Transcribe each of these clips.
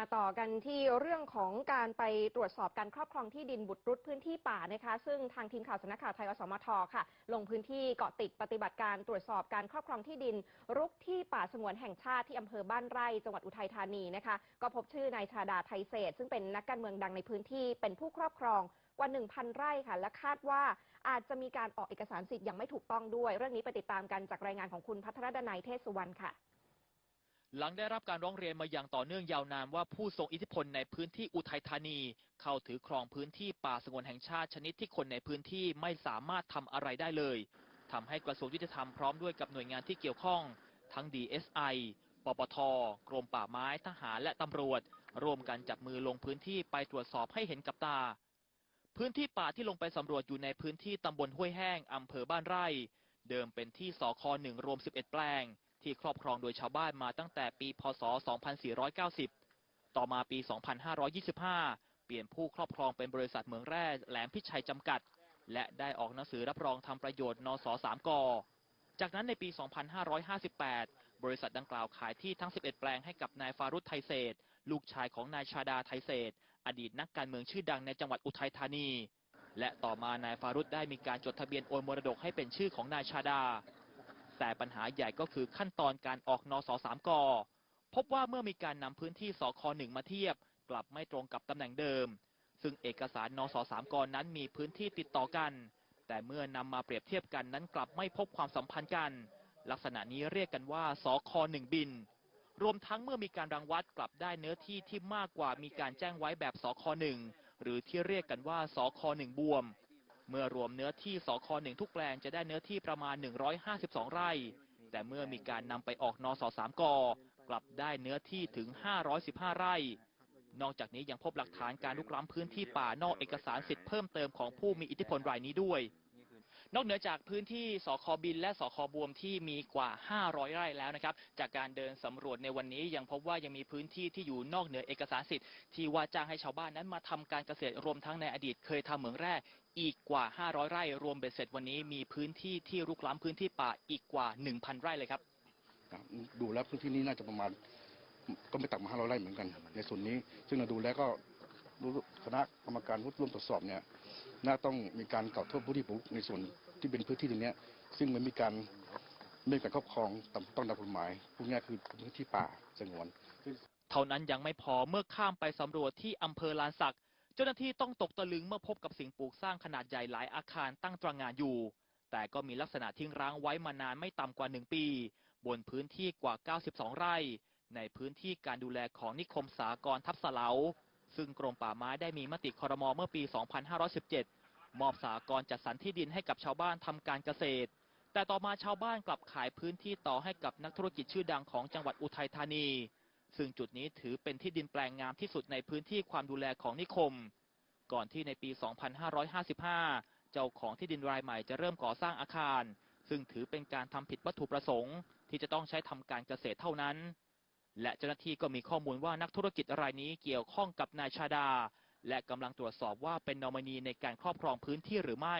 มาต่อกันที่เรื่องของการไปตรวจสอบการครอบครองที่ดินบุตรุษพื้นที่ป่านะคะ ซึ่งทางทีมข่าวสำนักข่าวไทยอสมทค่ะ ลงพื้นที่เกาะติดปฏิบัติการตรวจสอบการครอบครองที่ดิน รุกที่ป่าสงวนแห่งชาติที่อำเภอบ้านไร่จังหวัดอุทัยธานีนะคะ ก็พบชื่อนายชาดาไทยเศษซึ่งเป็นนักการเมืองดังในพื้นที่เป็นผู้ครอบครองกว่า 1,000 ไร่ค่ะ และคาดว่าอาจจะมีการออกเอกสารสิทธิ์อย่างไม่ถูกต้องด้วย เรื่องนี้ไปติดตามกันจากรายงานของคุณพัทรดนัยเทศสุวรรณค่ะ หลังได้รับการร้องเรียนมาอย่างต่อเนื่องยาวนานว่าผู้ทรงอิทธิพลในพื้นที่อุทัยธานี เข้าถือครองพื้นที่ป่าสงวนแห่งชาติชนิดที่คนในพื้นที่ไม่สามารถทำอะไรได้เลยทำให้กระทรวงยุติธรรมพร้อมด้วยกับหน่วยงานที่เกี่ยวข้อง ทั้ง DSI ปปท กรมป่าไม้ทหารและตำรวจ ร่วมกันจับมือลงพื้นที่ไปตรวจสอบให้เห็นกับตา พื้นที่ป่าที่ลงไปสำรวจอยู่ในพื้นที่ตำบลห้วยแห้งอำเภอบ้านไร่ เดิมเป็นที่สคหนึ่งรวม 11 แปลง ที่ครอบครองโดยชาวบ้านมาตั้งแต่ปีพศ 2490 ต่อมาปี 2525 เปลี่ยนผู้ครอบครองเป็นบริษัทเมืองแร่แหลมพิชัยจำกัด และได้ออกหนังสือรับรองทำประโยชน์นส3กจากนั้นในปี 2558 บริษัทดังกล่าวขายที่ทั้ง 11 แปลงให้กับนายฟารุธไทยเศษ ลูกชายของนายชาดาไทยเศษ อดีตนักการเมืองชื่อดังในจังหวัดอุทัยธานี และต่อมานายฟารุธได้มีการจดทะเบียนโอนมรดกให้เป็นชื่อของนายชาดา แต่ปัญหาใหญ่ก็คือขั้นตอนการออกนส3กพบว่าเมื่อมีการนำพื้นที่สค1มาเทียบ กลับไม่ตรงกับตำแหน่งเดิม ซึ่งเอกสารนส3กนั้นมีพื้นที่ติดต่อกัน แต่เมื่อนำมาเปรียบเทียบกันนั้นกลับไม่พบความสัมพันธ์กัน ลักษณะนี้เรียกกันว่าสค1บิน รวมทั้งเมื่อมีการรังวัดกลับได้เนื้อที่ที่มากกว่ามีการแจ้งไว้แบบสค1หรือที่เรียกกันว่าสค1บวม เมื่อรวมเนื้อที่สคหนึ่งทุกแปลงจะได้เนื้อที่ประมาณ 152 ไร่ แต่เมื่อมีการนำไปออกนสสามกกลับได้เนื้อที่ถึง 515 ไร่ นอกจากนี้ยังพบหลักฐานการลุกล้ำพื้นที่ป่านอกเอกสารสิทธิ์เพิ่มเติมของผู้มีอิทธิพลรายนี้ด้วย นอกเหนือจากพื้นที่สคบิน และสคบวมที่มีกว่า 500 ไร่แล้วนะครับ จากการเดินสำรวจในวันนี้ยังพบว่ายังมีพื้นที่ที่อยู่นอกเหนือเอกสารสิทธิ์ที่ว่าจ้างให้ชาวบ้านนั้นมาทำการเกษตรรวมทั้งในอดีตเคยทำเหมืองแร่อีกกว่า 500 ไร่ รวมเบ็ดเสร็จวันนี้มีพื้นที่ที่รุกล้ำพื้นที่ป่าอีกกว่า 1,000 ไร่เลยครับ ดูแล้วพื้นที่นี้น่าจะประมาณก็ไม่ต่ำกว่าห้าร้อยไร่เหมือนกัน ในส่วนนี้ ซึ่งเราดูแล้วก็คณะกรรมการผู้ร่วมตรวจสอบเนี่ย น่าต้องมีการกล่าวโทษผู้ที่ปลูกในส่วนที่เป็นพื้นที่ตรงนี้ซึ่งมันมีการไม่มีการครอบครองต้องตามกฎหมายพวกนี้คือพื้นที่ป่าสงวน เท่านั้นยังไม่พอเมื่อข้ามไปสำรวจที่อำเภอลานสักเจ้าหน้าที่ต้องตกตะลึงเมื่อพบกับสิ่งปลูกสร้างขนาดใหญ่หลายอาคารตั้งตระหง่านอยู่ แต่ก็มีลักษณะทิ้งร้างไว้มานานไม่ต่ำกว่า 1 ปี บนพื้นที่กว่า 92 ไร่ ในพื้นที่การดูแลของนิคมสากรทับสะเลา ซึ่งกรมป่าไม้ได้มีมติคอรมอเมื่อปี 2517 มอบสากรจัดสรรที่ดินให้กับชาวบ้านทำการเกษตร แต่ต่อมาชาวบ้านกลับขายพื้นที่ต่อให้กับนักธุรกิจชื่อดังของจังหวัดอุทัยธานี ซึ่งจุดนี้ถือเป็นที่ดินแปลงงามที่สุดในพื้นที่ความดูแลของนิคม ก่อนที่ในปี 2555 เจ้าของที่ดินรายใหม่จะเริ่มก่อสร้างอาคาร ซึ่งถือเป็นการทำผิดวัตถุประสงค์ ที่จะต้องใช้ทำการเกษตรเท่านั้น และเจ้าหน้าที่ก็มีข้อมูลว่านักธุรกิจรายนี้เกี่ยวข้องกับนายชาดา และกำลังตรวจสอบว่าเป็นนอมินีในการครอบครองพื้นที่หรือไม่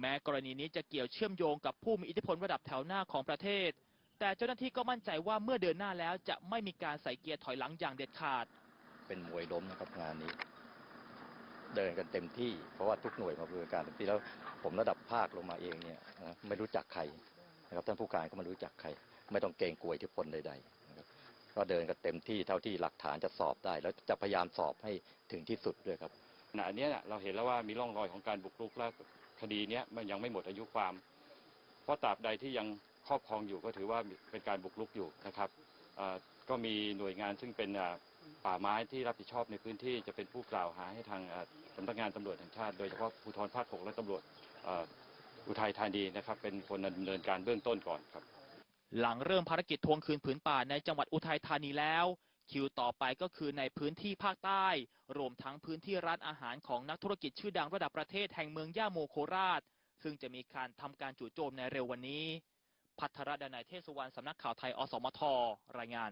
แม้กรณีนี้จะเกี่ยวเชื่อมโยงกับผู้มีอิทธิพลระดับแถวหน้าของประเทศ แต่เจ้าหน้าที่ก็มั่นใจว่าเมื่อเดินหน้าแล้วจะไม่มีการใส่เกียร์ถอยหลังอย่างเด็ดขาด เป็นมวยล้มนะครับงานนี้ เดินกันเต็มที่เพราะว่าทุกหน่วยมาบริการเต็มที่แล้วผมระดับภาคลงมาเองเนี่ยไม่รู้จักใครนะครับท่านผู้การก็ไม่รู้จักใคร ไม่ต้องเกรงกลัวอิทธิพลใดๆ ก็เดินกันเต็มที่เท่าที่หลักฐานจะสอบได้ แล้วจะพยายามสอบให้ถึงที่สุดด้วยครับขณะเนี้เราเห็นแล้วว่ามีร่องรอยของการบุกรุกและคดีเนี้ยมันยังไม่หมดอายุความ เพราะตราบใดที่ยังครอบครองอยู่ก็ถือว่าเป็นการบุกรุกอยู่นะครับก็มีหน่วยงานซึ่งเป็นป่าไม้ที่รับผิดชอบในพื้นที่จะเป็นผู้กล่าวหาให้ทางสำนักงานตำรวจแห่งชาติ โดยเฉพาะภูธรภาคหกและตำรวจอุทัยธานีนะครับ เป็นคนดำเนินการเบื้องต้นก่อนครับ หลังเริ่มภารกิจทวงคืนผืนป่าในจังหวัดอุทัยธานีแล้ว คิวต่อไปก็คือในพื้นที่ภาคใต้ รวมทั้งพื้นที่ร้านอาหารของนักธุรกิจชื่อดังระดับประเทศแห่งเมืองย่าโมโคราช ซึ่งจะมีการทำการจู่โจมในเร็ววันนี้ พัทรดนัยเทศสุวรรณสำนักข่าวไทยอสมทรายงาน